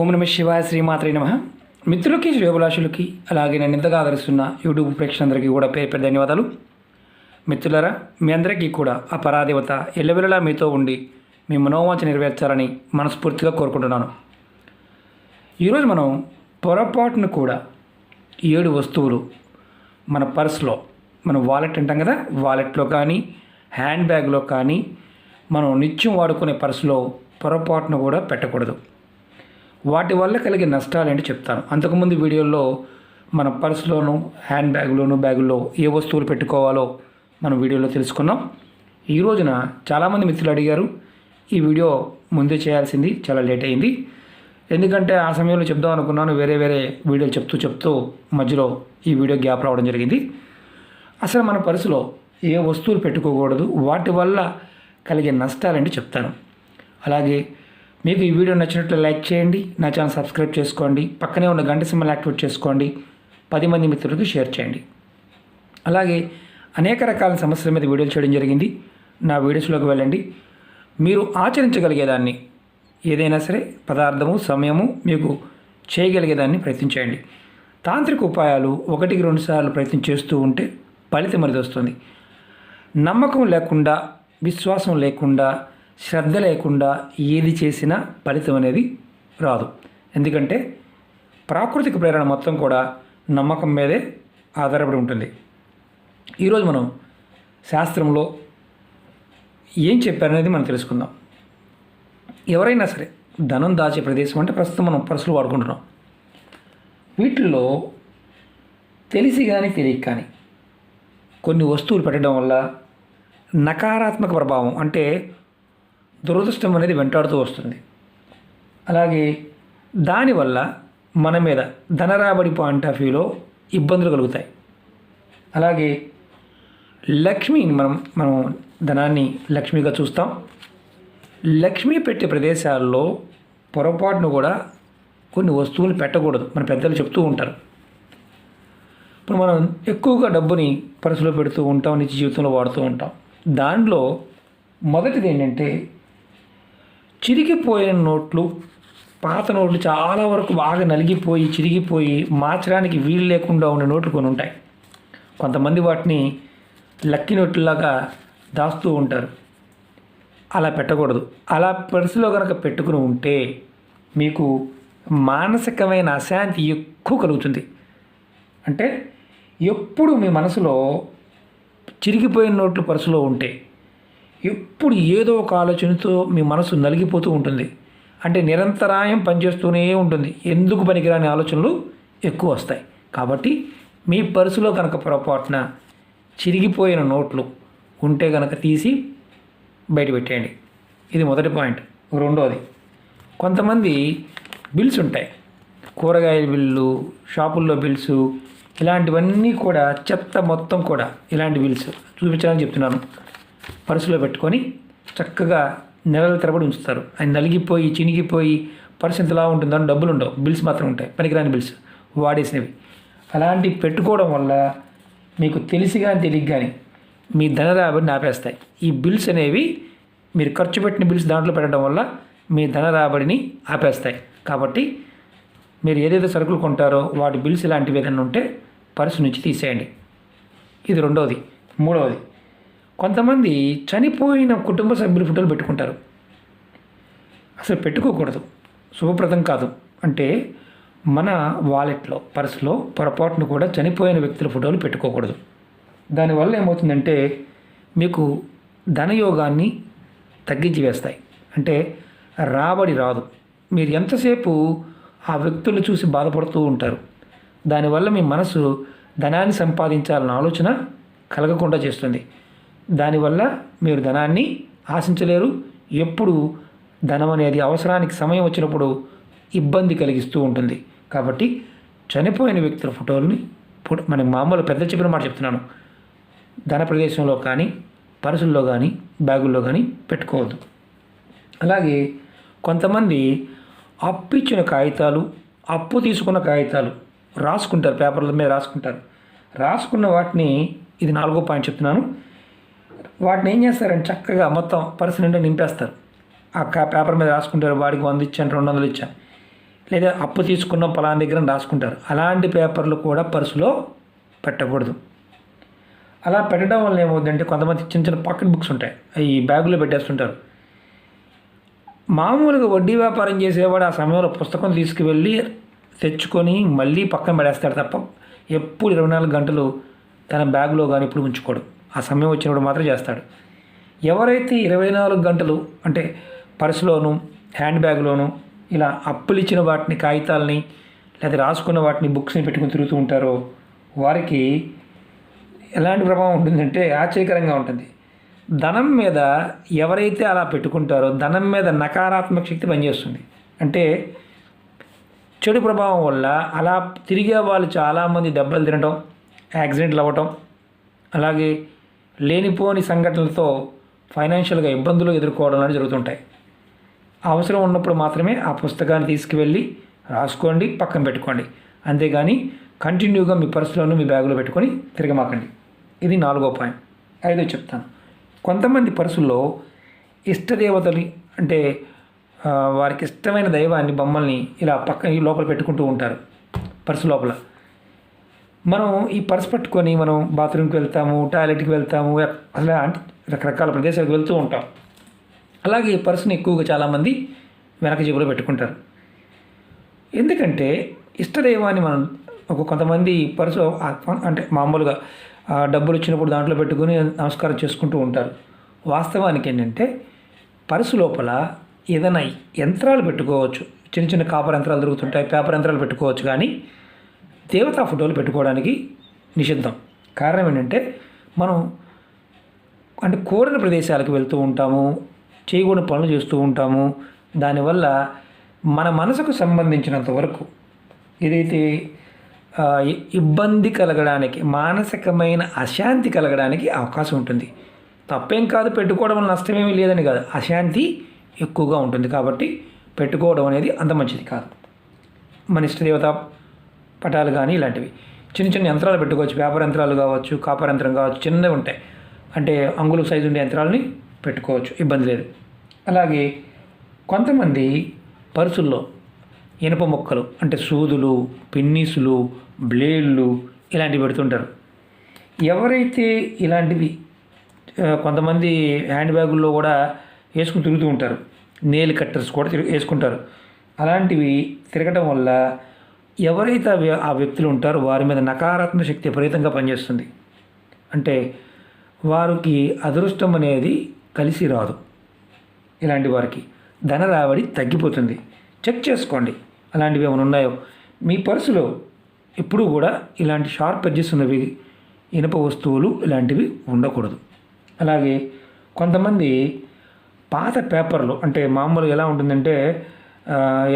ఓం నమ శివాయ శ్రీమాత్రే నమ. మిత్రులకి శ్రేభులాషులకి అలాగే నన్ను ఇంతగా ఆదరిస్తున్న యూట్యూబ్ ప్రేక్షకులందరికీ కూడా పేరు పేరు ధన్యవాదాలు. మిత్రులరా మీ అందరికీ కూడా ఆ పరాదేవత ఎల్లవెల్లలా మీతో ఉండి మీ మనోవాంఛ నెరవేర్చాలని మనస్ఫూర్తిగా కోరుకుంటున్నాను. ఈరోజు మనం పొరపాటును కూడా ఏడు వస్తువులు మన పర్స్లో మన వాలెట్ అంటాం కదా వాలెట్లో కానీ హ్యాండ్ బ్యాగ్లో కానీ మనం నిత్యం వాడుకునే పర్సులో పొరపాటును కూడా పెట్టకూడదు. వాటి వల్ల కలిగే నష్టాలు ఏంటి చెప్తాను. అంతకుముందు వీడియోలో మన పర్సులోను హ్యాండ్ బ్యాగ్లోను బ్యాగుల్లో ఏ వస్తువులు పెట్టుకోవాలో మనం వీడియోలో తెలుసుకున్నాం. ఈ రోజున చాలామంది మిత్రులు అడిగారు ఈ వీడియో ముందే చేయాల్సింది చాలా లేట్ అయింది. ఎందుకంటే ఆ సమయంలో చెప్దాం అనుకున్నాను వేరే వేరే వీడియోలు చెప్తూ చెప్తూ మధ్యలో ఈ వీడియో గ్యాప్ రావడం జరిగింది. అసలు మన పర్సులో ఏ వస్తువులు పెట్టుకోకూడదు వాటి వల్ల కలిగే నష్టాలంటే చెప్తాను. అలాగే మీకు ఈ వీడియో నచ్చినట్లు లైక్ చేయండి నా ఛానల్ సబ్స్క్రైబ్ చేసుకోండి పక్కనే ఉన్న గంట సింబల్ యాక్టివేట్ చేసుకోండి పది మంది మిత్రులకు షేర్ చేయండి. అలాగే అనేక రకాల సమస్యల మీద వీడియోలు చేయడం జరిగింది. నా వీడియోస్లోకి వెళ్ళండి. మీరు ఆచరించగలిగేదాన్ని ఏదైనా సరే పదార్థము సమయము మీకు చేయగలిగేదాన్ని ప్రయత్నించేయండి తాంత్రిక ఉపాయాలు ఒకటికి రెండు సార్లు ప్రయత్నం చేస్తూ ఉంటే ఫలితం అనేది వస్తుంది. నమ్మకం లేకుండా విశ్వాసం లేకుండా శ్రద్ధ లేకుండా ఏది చేసినా ఫలితం అనేది రాదు. ఎందుకంటే ప్రాకృతిక ప్రేరణ మొత్తం కూడా నమ్మకం మీదే ఆధారపడి ఉంటుంది. ఈరోజు మనం శాస్త్రంలో ఏం చెప్పారనేది మనం తెలుసుకుందాం. ఎవరైనా సరే ధనం దాచే ప్రదేశం అంటే ప్రస్తుతం మనం పర్సులు వాడుకుంటున్నాం. వీటిల్లో తెలిసి కానీ తెలియక కానీ కొన్ని వస్తువులు పెట్టడం వల్ల నకారాత్మక ప్రభావం అంటే దురదృష్టం అనేది వెంటాడుతూ వస్తుంది. అలాగే దానివల్ల మన మీద ధనరాబడి పాయింట్ ఆఫ్ వ్యూలో ఇబ్బందులు కలుగుతాయి. అలాగే లక్ష్మిని మనం మనం ధనాన్ని లక్ష్మిగా చూస్తాం. లక్ష్మి పెట్టే ప్రదేశాల్లో పొరపాటును కూడా కొన్ని వస్తువులు పెట్టకూడదు. మన పెద్దలు చెప్తూ ఉంటారు. ఇప్పుడు మనం ఎక్కువగా డబ్బుని పర్సులో పెడుతూ ఉంటాం నిత్య జీవితంలో వాడుతూ ఉంటాం. దాంట్లో మొదటిది ఏంటంటే చిరిగిపోయిన నోట్లు పాత నోట్లు చాలా వరకు బాగా నలిగిపోయి చిరిగిపోయి మార్చడానికి వీలు లేకుండా ఉండే నోట్లు కొన్ని ఉంటాయి. కొంతమంది వాటిని లక్కీ నోట్లలాగా దాస్తూ ఉంటారు. అలా పెట్టకూడదు. అలా పర్సులో కనుక పెట్టుకుని ఉంటే మీకు మానసికమైన అశాంతి ఎక్కువ కలుగుతుంది. అంటే ఎప్పుడు మీ మనసులో చిరిగిపోయిన నోట్లు పర్సులో ఉంటే ఎప్పుడు ఏదో ఒక ఆలోచనతో మీ మనసు నలిగిపోతూ ఉంటుంది. అంటే నిరంతరాయం పనిచేస్తూనే ఉంటుంది. ఎందుకు పనికిరాని ఆలోచనలు ఎక్కువ వస్తాయి. కాబట్టి మీ పర్సులో కనుక పొరపాటున చిరిగిపోయిన నోట్లు ఉంటే కనుక తీసి బయట పెట్టేయండి. ఇది మొదటి పాయింట్. రెండోది కొంతమంది బిల్స్ ఉంటాయి. కూరగాయల బిల్లు షాపుల్లో బిల్స్ ఇలాంటివన్నీ కూడా చెత్త మొత్తం కూడా ఇలాంటి బిల్స్ చూపించాలని చెప్తున్నాను. పర్సులో పెట్టుకొని చక్కగా నెలల తరబడి ఉంచుతారు. అది నలిగిపోయి చినిగిపోయి పర్సు ఎంతలా ఉంటుందని డబ్బులు ఉండవు. బిల్స్ మాత్రం ఉంటాయి. పనికిరాని బిల్స్. వాడేసినవి. అలాంటివి పెట్టుకోవడం వల్ల మీకు తెలిసి కానీ తెలియక కానీ మీ ధన రాబడిని ఆపేస్తాయి. ఈ బిల్స్ అనేవి మీరు ఖర్చు పెట్టిన బిల్స్ దాంట్లో పెట్టడం వల్ల మీ ధన రాబడిని ఆపేస్తాయి. కాబట్టి మీరు ఏదైతే సరుకులు కొంటారో వాటి బిల్స్ ఇలాంటివి ఏదైనా ఉంటే పర్సు నుంచి తీసేయండి. ఇది రెండవది. మూడవది. కొంతమంది చనిపోయిన కుటుంబ సభ్యుల ఫోటోలు పెట్టుకుంటారు. అసలు పెట్టుకోకూడదు. శుభప్రదం కాదు. అంటే మన వాలెట్లో పర్సులో పొరపాటును కూడా చనిపోయిన వ్యక్తుల ఫోటోలు పెట్టుకోకూడదు. దానివల్ల ఏమవుతుందంటే మీకు ధనయోగాన్ని తగ్గించి వేస్తాయి. అంటే రాబడి రాదు. మీరు ఎంతసేపు ఆ వ్యక్తులు చూసి బాధపడుతూ ఉంటారు? దానివల్ల మీ మనసు ధనాన్ని సంపాదించాలన్న ఆలోచన కలగకుండా చేస్తుంది. దానివల్ల మీరు ధనాన్ని ఆశించలేరు. ఎప్పుడు ధనం అనేది అవసరానికి సమయం వచ్చినప్పుడు ఇబ్బంది కలిగిస్తూ ఉంటుంది. కాబట్టి చనిపోయిన వ్యక్తుల ఫోటోలని మన మామూలు పెద్ద చెప్పిన మాట చెప్తున్నాను. ధన ప్రదేశంలో కానీ పర్సుల్లో కానీ బ్యాగుల్లో కానీ పెట్టుకోవద్దు. అలాగే కొంతమంది అప్పు ఇచ్చిన కాగితాలు అప్పు తీసుకున్న కాగితాలు రాసుకుంటారు పేపర్ల మీద రాసుకుంటారు. రాసుకున్న వాటిని ఇది నాలుగో పాయింట్ చెప్తున్నాను. వాటిని ఏం చేస్తారంటే చక్కగా మొత్తం పర్సు నిండా నింపేస్తారు. ఆ పేపర్ మీద రాసుకుంటారు వాడికి వంద ఇచ్చాను రెండు వందలు ఇచ్చాను. లేదా అప్పు తీసుకున్న పలానా దగ్గర రాసుకుంటారు. అలాంటి పేపర్లు కూడా పర్సులో పెట్టకూడదు. అలా పెట్టడం వల్ల ఏమవుతుందంటే కొంతమంది చిన్న చిన్న పాకెట్ బుక్స్ ఉంటాయి. అవి బ్యాగులో పెట్టేస్తుంటారు. మామూలుగా వడ్డీ వ్యాపారం చేసేవాడు ఆ సమయంలో పుస్తకం తీసుకువెళ్ళి తెచ్చుకొని మళ్ళీ పక్కన పడేస్తాడు తప్ప ఎప్పుడు ఇరవై నాలుగు గంటలు తన బ్యాగ్లో కానీ ఇప్పుడు ఉంచుకోడు. ఆ సమయం వచ్చినప్పుడు మాత్రం చేస్తాడు. ఎవరైతే ఇరవై నాలుగు గంటలు అంటే పర్సులోను హ్యాండ్ బ్యాగ్లోను ఇలా అప్పులు ఇచ్చిన వాటిని కాగితాలని లేదా రాసుకున్న వాటిని బుక్స్ని పెట్టుకుని తిరుగుతూ ఉంటారో వారికి ఎలాంటి ప్రభావం ఉంటుందంటే ఆశ్చర్యకరంగా ఉంటుంది. ధనం మీద ఎవరైతే అలా పెట్టుకుంటారో ధనం మీద నకారాత్మక శక్తి పనిచేస్తుంది. అంటే చెడు ప్రభావం వల్ల అలా తిరిగే వాళ్ళు చాలామంది దెబ్బలు తినటం యాక్సిడెంట్లు అవ్వటం అలాగే లేనిపోని సంఘటనలతో ఫైనాన్షియల్గా ఇబ్బందులు ఎదుర్కోవడం అనేది జరుగుతుంటాయి. అవసరం ఉన్నప్పుడు మాత్రమే ఆ పుస్తకాన్ని తీసుకువెళ్ళి రాసుకోండి పక్కన పెట్టుకోండి. అంతేగాని కంటిన్యూగా మీ పర్సులోనూ మీ బ్యాగులో పెట్టుకొని తిరగమాకండి. ఇది నాలుగో పాయింట్. ఐదో చెప్తాను. కొంతమంది పర్సుల్లో ఇష్టదేవతలు అంటే వారికి ఇష్టమైన దైవాన్ని బొమ్మల్ని ఇలా పక్కన లోపల పెట్టుకుంటూ ఉంటారు. పర్సు లోపల. మనం ఈ పర్స్ పట్టుకొని మనం బాత్రూమ్కి వెళ్తాము టాయిలెట్కి వెళ్తాము ఎక్- అలా రకరకాల ప్రదేశాలకు వెళ్తూ ఉంటాం. అలాగే ఈ పర్సుని ఎక్కువగా చాలామంది వెనక జేబులో పెట్టుకుంటారు. ఎందుకంటే ఇష్టదైవాన్ని మనం ఒక కొంతమంది పర్సు అంటే మామూలుగా డబ్బులు వచ్చినప్పుడు దాంట్లో పెట్టుకుని నమస్కారం చేసుకుంటూ ఉంటారు. వాస్తవానికి ఏంటంటే పర్సు లోపల ఏదైనా యంత్రాలు పెట్టుకోవచ్చు. చిన్న చిన్న కాపర్ యంత్రాలు దొరుకుతుంటాయి పేపర్ యంత్రాలు పెట్టుకోవచ్చు కానీ దేవతా ఫోటోలు పెట్టుకోవడానికి నిషిద్ధం. కారణం ఏంటంటే మనం అంటే కోరిన ప్రదేశాలకు వెళ్తూ ఉంటాము చేయకూడని పనులు చేస్తూ ఉంటాము. దానివల్ల మన మనసుకు సంబంధించినంత వరకు ఏదైతే ఇబ్బంది కలగడానికి మానసికమైన అశాంతి కలగడానికి అవకాశం ఉంటుంది. తప్పేం కాదు పెట్టుకోవడం వల్ల నష్టమేమీ లేదని కాదు. అశాంతి ఎక్కువగా ఉంటుంది కాబట్టి పెట్టుకోవడం అనేది అంత మంచిది కాదు. మన ఇష్టదేవత పటాలు కానీ ఇలాంటివి. చిన్న చిన్న యంత్రాలు పెట్టుకోవచ్చు. పేపర్ యంత్రాలు కావచ్చు కాపర్ యంత్రం కావచ్చు చిన్నవి ఉంటాయి. అంటే అంగుళ సైజు ఉండే యంత్రాలని పెట్టుకోవచ్చు. ఇబ్బంది లేదు. అలాగే కొంతమంది పర్సుల్లో ఇనుప మొక్కలు అంటే సూదులు పిన్నీసులు బ్లేడ్లు ఇలాంటివి పెడుతుంటారు. ఎవరైతే ఇలాంటివి కొంతమంది హ్యాండ్ బ్యాగుల్లో కూడా వేసుకుని తిరుగుతూ ఉంటారు. నేల్ కట్టర్స్ కూడా తిరుగు వేసుకుంటారు. అలాంటివి తిరగటం వల్ల ఎవరైతే ఆ వ్యక్తులు ఉంటారో వారి మీద నకారాత్మక శక్తి విపరీతంగా పనిచేస్తుంది. అంటే వారికి అదృష్టం అనేది కలిసి రాదు. ఇలాంటి వారికి ధన రాబడి తగ్గిపోతుంది. చెక్ చేసుకోండి. అలాంటివి ఏమైనా ఉన్నాయో? మీ పర్సులో ఎప్పుడూ కూడా ఇలాంటి షార్ప్ ఎడ్జెస్ ఉన్నవి ఇనుప వస్తువులు ఇలాంటివి ఉండకూడదు. అలాగే కొంతమంది పాత పేపర్లు అంటే మామూలుగా ఎలా ఉంటుందంటే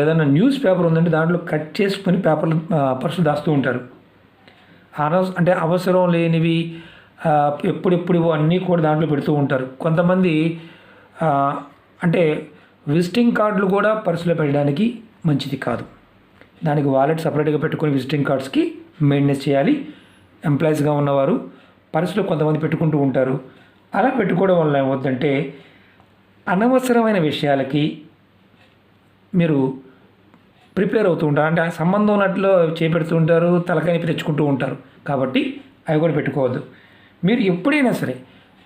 ఏదైనా న్యూస్ పేపర్ ఉందంటే దాంట్లో కట్ చేసుకొని పేపర్లు పర్సులు దాస్తూ ఉంటారు. అనవస అంటే అవసరం లేనివి ఎప్పుడెప్పుడు అన్నీ కూడా దాంట్లో పెడుతూ ఉంటారు. కొంతమంది అంటే విజిటింగ్ కార్డులు కూడా పర్సులో పెట్టడానికి మంచిది కాదు. దానికి వాలెట్ సపరేట్గా పెట్టుకొని విజిటింగ్ కార్డ్స్కి మెయింటెనెన్స్ చేయాలి. ఎంప్లాయీస్గా ఉన్నవారు పర్సులో కొంతమంది పెట్టుకుంటూ ఉంటారు. అలా పెట్టుకోవడం వల్ల ఏమవుతుందంటే అనవసరమైన విషయాలకి మీరు ప్రిపేర్ అవుతూ ఉంటారు. అంటే ఆ సంబంధం ఉన్నట్లు చేపెడుతూ ఉంటారు తలకాయని తెచ్చుకుంటూ ఉంటారు. కాబట్టి అవి కూడా పెట్టుకోవద్దు. మీరు ఎప్పుడైనా సరే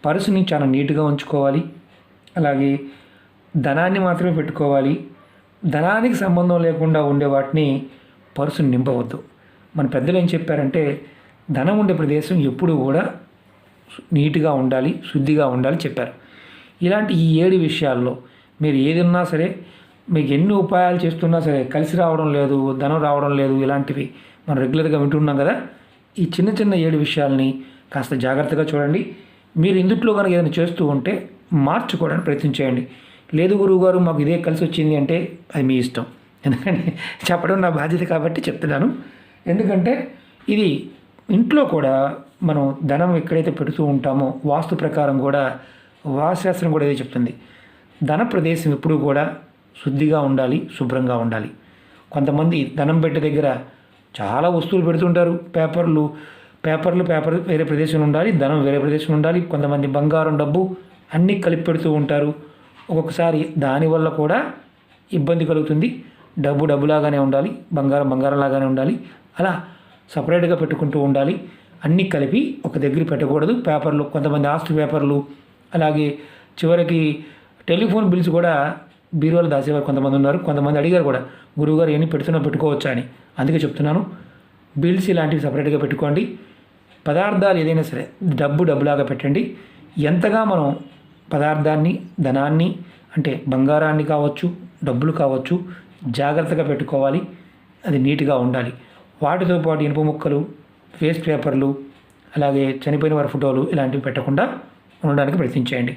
పర్సుని చాలా నీట్గా ఉంచుకోవాలి. అలాగే ధనాన్ని మాత్రమే పెట్టుకోవాలి. ధనానికి సంబంధం లేకుండా ఉండే వాటిని పర్సుని నింపవద్దు. మన పెద్దలు ఏం చెప్పారంటే ధనం ఉండే ప్రదేశం ఎప్పుడూ కూడా నీట్గా ఉండాలి శుద్ధిగా ఉండాలి చెప్పారు. ఇలాంటి ఈ ఏడు విషయాల్లో మీరు ఏది ఉన్నా సరే మీకు ఎన్ని ఉపాయాలు చేస్తున్నా సరే కలిసి రావడం లేదు ధనం రావడం లేదు ఇలాంటివి మనం రెగ్యులర్గా వింటున్నాం కదా. ఈ చిన్న చిన్న ఏడు విషయాల్ని కాస్త జాగ్రత్తగా చూడండి. మీరు ఇందుట్లో కనుక ఏదైనా చేస్తూ ఉంటే మార్చుకోవడానికి ప్రయత్నం చేయండి. లేదు గురువుగారు మాకు ఇదే కలిసి వచ్చింది అంటే అది మీ ఇష్టం. ఎందుకంటే చెప్పడం నా బాధ్యత కాబట్టి చెప్తున్నాను. ఎందుకంటే ఇది ఇంట్లో కూడా మనం ధనం ఎక్కడైతే పెడుతూ ఉంటామో వాస్తు ప్రకారం కూడా వాస్తుశాస్త్రం కూడా ఇదే చెప్తుంది. ధన ప్రదేశం ఎప్పుడూ కూడా శుద్ధిగా ఉండాలి శుభ్రంగా ఉండాలి. కొంతమంది ధనం పెట్టే దగ్గర చాలా వస్తువులు పెడుతుంటారు పేపర్లు పేపర్లు పేపర్ వేరే ప్రదేశంలో ఉండాలి ధనం వేరే ప్రదేశంలో ఉండాలి కొంతమంది బంగారం డబ్బు అన్నీ కలిపి పెడుతూ ఉంటారు. ఒక్కొక్కసారి దానివల్ల కూడా ఇబ్బంది కలుగుతుంది. డబ్బు డబ్బులాగానే ఉండాలి బంగారం బంగారంలాగానే ఉండాలి అలా సపరేట్గా పెట్టుకుంటూ ఉండాలి. అన్నీ కలిపి ఒక దగ్గర పెట్టకూడదు. పేపర్లు కొంతమంది ఆస్తి పేపర్లు అలాగే చివరికి టెలిఫోన్ బిల్స్ కూడా బీరువాలు దాసేవారు కొంతమంది ఉన్నారు. కొంతమంది అడిగారు కూడా గురువుగారు ఏమి పెడుతున్నా పెట్టుకోవచ్చా? అని. అందుకే చెప్తున్నాను బిల్స్ ఇలాంటివి సపరేట్గా పెట్టుకోండి. పదార్థాలు ఏదైనా సరే డబ్బు డబ్బులాగా పెట్టండి. ఎంతగా మనం పదార్థాన్ని ధనాన్ని అంటే బంగారాన్ని కావచ్చు డబ్బులు కావచ్చు జాగ్రత్తగా పెట్టుకోవాలి. అది నీట్గా ఉండాలి. వాటితో పాటు ఇనుప ముక్కలు వేస్ట్ పేపర్లు అలాగే చనిపోయిన వారి ఫోటోలు ఇలాంటివి పెట్టకుండా ఉండడానికి ప్రయత్నించేయండి.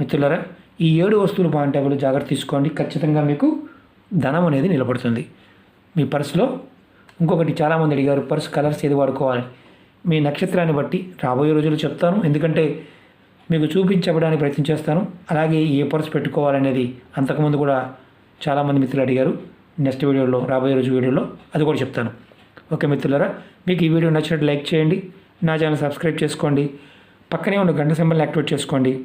మిత్రులరా ఈ ఏడు వస్తువులు బాగుంటాయి జాగ్రత్త తీసుకోండి. ఖచ్చితంగా మీకు ధనం అనేది నిలబడుతుంది. మీ పర్సులో ఇంకొకటి చాలామంది అడిగారు పర్స్ కలర్స్ ఏది వాడుకోవాలి? మీ నక్షత్రాన్ని బట్టి రాబోయే రోజులు చెప్తాను. ఎందుకంటే మీకు చూపించబడానికి ప్రయత్నం చేస్తాను. అలాగే ఏ పర్స్ పెట్టుకోవాలనేది అంతకుముందు కూడా చాలామంది మిత్రులు అడిగారు. నెక్స్ట్ వీడియోలో రాబోయే రోజు వీడియోలో అది కూడా చెప్తాను. ఓకే మిత్రులారా మీకు ఈ వీడియో నచ్చినట్టు లైక్ చేయండి. నా ఛానల్ సబ్స్క్రైబ్ చేసుకోండి. పక్కనే ఉన్న గంట సింబల్ని యాక్టివేట్ చేసుకోండి.